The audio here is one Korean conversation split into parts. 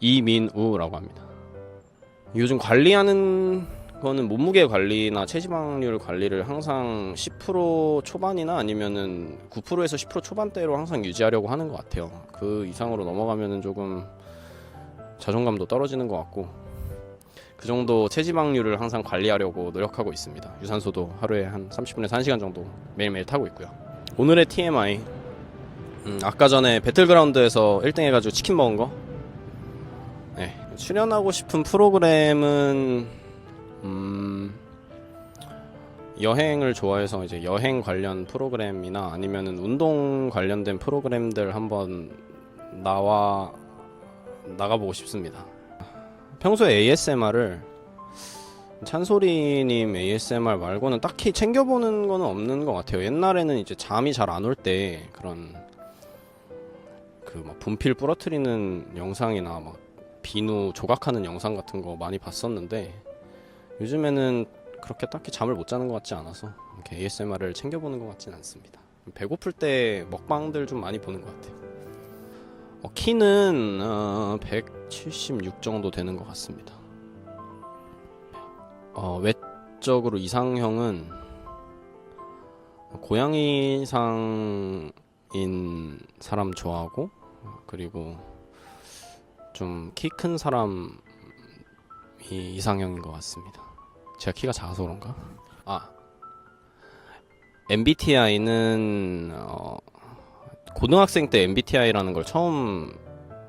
이민우라고 합니다. 요즘 관리하는 거는 몸무게 관리나 체지방률 관리를 항상 10% 초반이나 아니면은 9%에서 10% 초반대로 항상 유지하려고 하는 것 같아요. 그 이상으로 넘어가면은 조금 자존감도 떨어지는 것 같고 그 정도 체지방률을 항상 관리하려고 노력하고 있습니다. 유산소도 하루에 한 30분에서 1시간 정도 매일매일 타고 있고요. 오늘의 TMI 음, 아까 전에 배틀그라운드에서 1등 해가지고 치킨 먹은 거 네, 출연하고 싶은 프로그램은 음, 여행을 좋아해서 이제 여행 관련 프로그램이나 아니면은 운동 관련된 프로그램들 한번 나와 나가보고 싶습니다. 평소에 ASMR을 찬소리님 ASMR 말고는 딱히 챙겨보는 거는 없는 것 같아요. 옛날에는 이제 잠이 잘 안 올 때 그런 그 막 분필 부러뜨리는 영상이나 막 비누 조각하는 영상 같은 거 많이 봤었는데 요즘에는 그렇게 딱히 잠을 못 자는 것 같지 않아서 이렇게 ASMR을 챙겨보는 것 같진 않습니다. 배고플 때 먹방들 좀 많이 보는 것 같아요. 어, 키는 어, 176 정도 되는 것 같습니다. 어, 외적으로 이상형은 고양이상인 사람 좋아하고 그리고 좀 키 큰 사람이 이상형인 것 같습니다. 제가 키가 작아서 그런가? 아 MBTI는 어, 고등학생 때 MBTI라는 걸 처음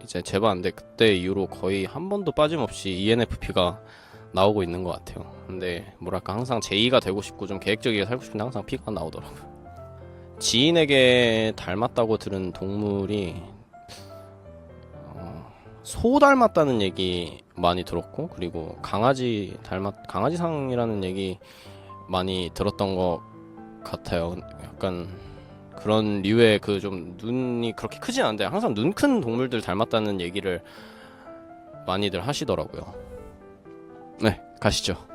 이제 재봤는데 그때 이후로 거의 한 번도 빠짐없이 ENFP가 나오고 있는 것 같아요. 근데 뭐랄까 항상 제2가 되고 싶고 좀 계획적이게 살고 싶은데 항상 P가 나오더라고요. 지인에게 닮았다고 들은 동물이 어, 소 닮았다는 얘기 많이 들었고 그리고 강아지 닮았 강아지상이라는 얘기 많이 들었던 것 같아요. 약간 그런 류의 그 좀 눈이 그렇게 크진 않은데 항상 눈 큰 동물들 닮았다는 얘기를 많이들 하시더라고요. 네, 가시죠.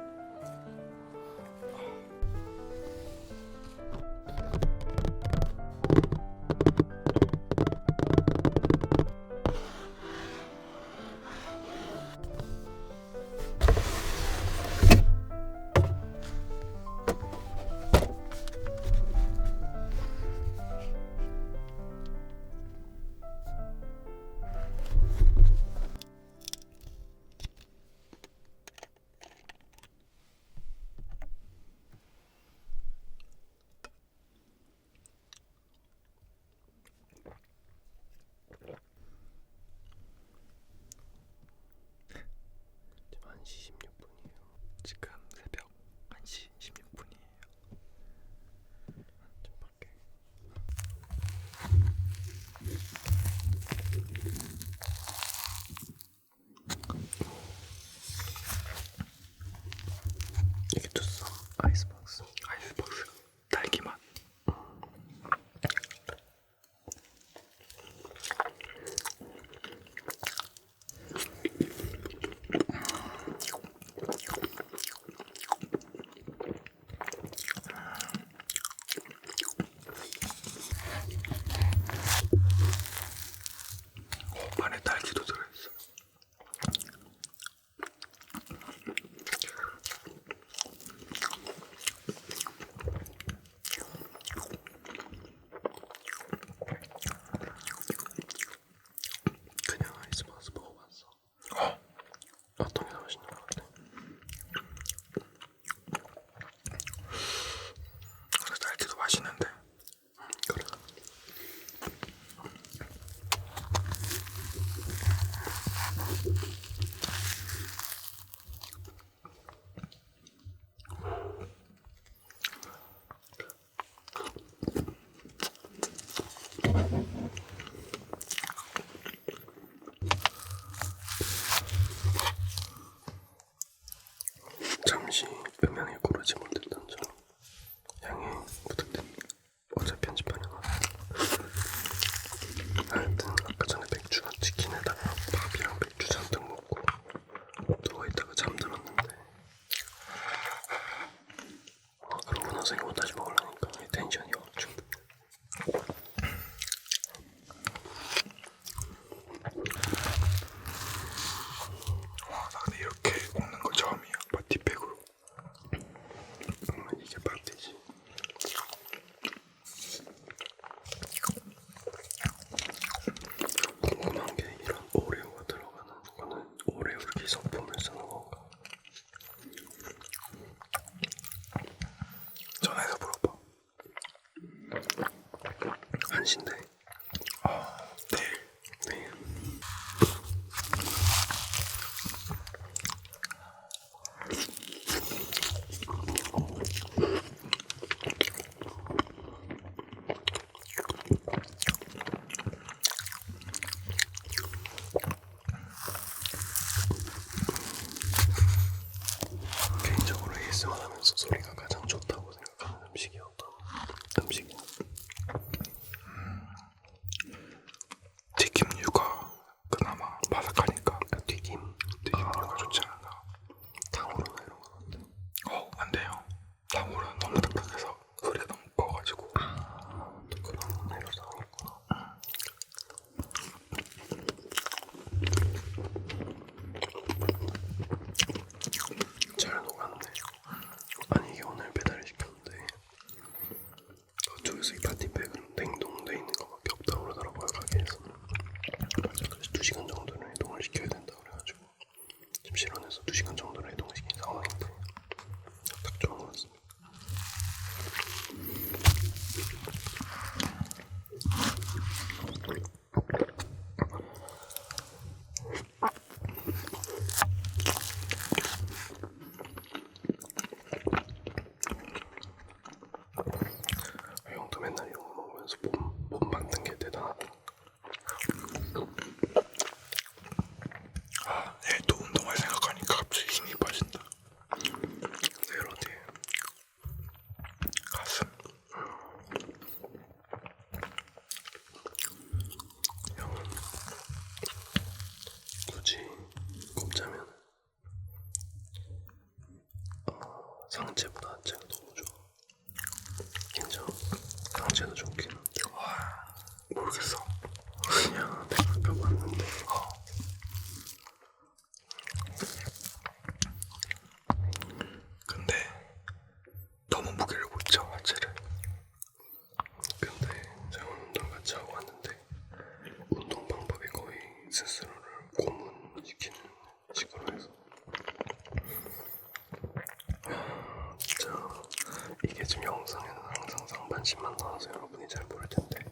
이게 지금 영상에는 항상 상반신만 나와서 여러분이 잘 모를 텐데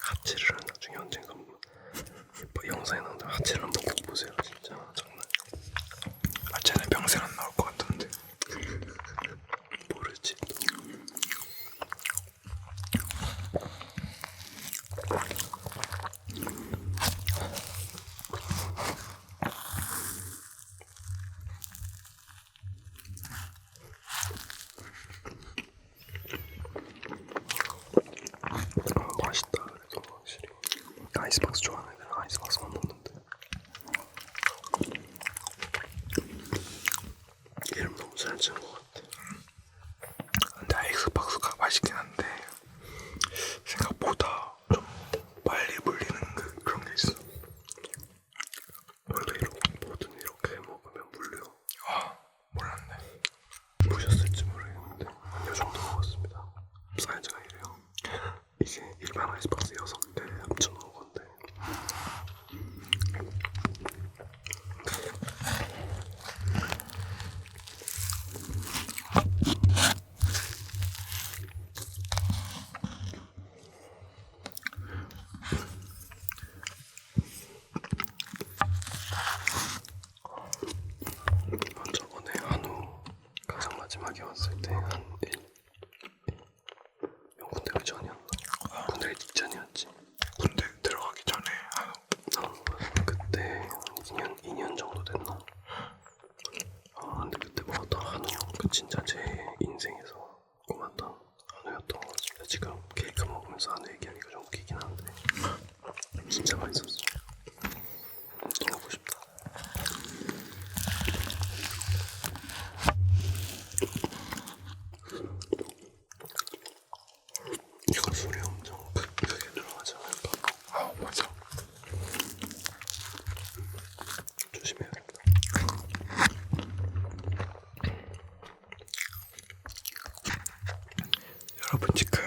하체를 나중에 언젠가 뭐 영상에 나온다 하체를 한번 보세요 진짜 장난. 하체는 평생 안 나올 거 提案エン Robert Chica.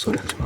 Sure.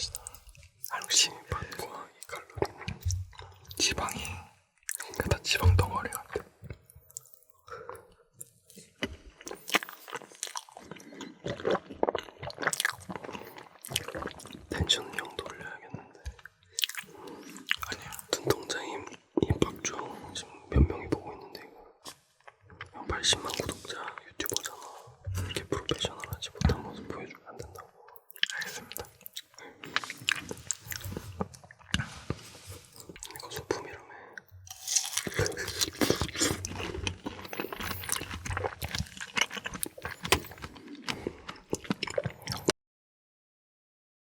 맛이다. 알심이반과 이 칼로리는 지방이 그니까 다 지방 덩어리 같아. 텐션 형도 올려야겠는데. 아니야. 눈동자 힘, 이 박주영 지금 몇 명이 보고 있는데 이거. 80만